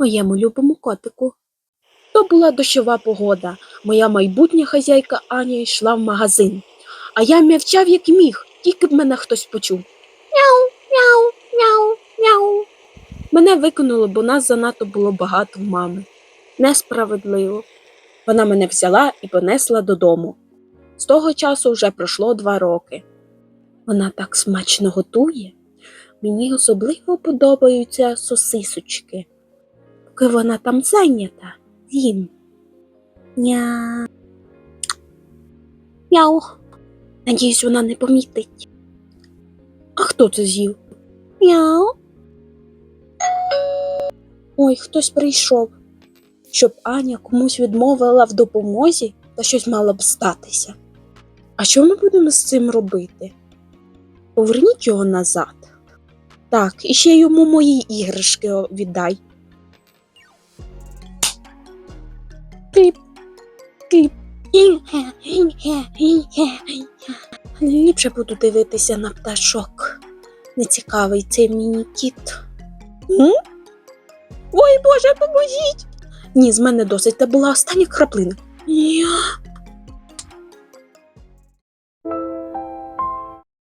моєму любому котику. То була дощова погода. Моя майбутня хазяйка Аня йшла в магазин, а я м'явчав як міг, тільки б мене хтось почув. Мяу, мяу, мяу, мяу. Мене викинуло, бо нас занадто було багато в мами. Несправедливо. Вона мене взяла і понесла додому. З того часу вже пройшло два роки. Вона так смачно готує. Мені особливо подобаються сосисочки. Поки вона там зайнята, їм. Ня. Мяу. Надіюсь, вона не помітить. А хто це з'їв? Мяу. Ой, хтось прийшов. Щоб Аня комусь відмовила в допомозі, та щось мало б статися. А що ми будемо з цим робити? Поверніть його назад. Так, і ще йому мої іграшки віддай. Кліп. Ліпше буду дивитися на пташок. Нецікавий цей міні-кіт. М? Ой, Боже, поможіть! Ні, з мене досить, це була остання краплина. Я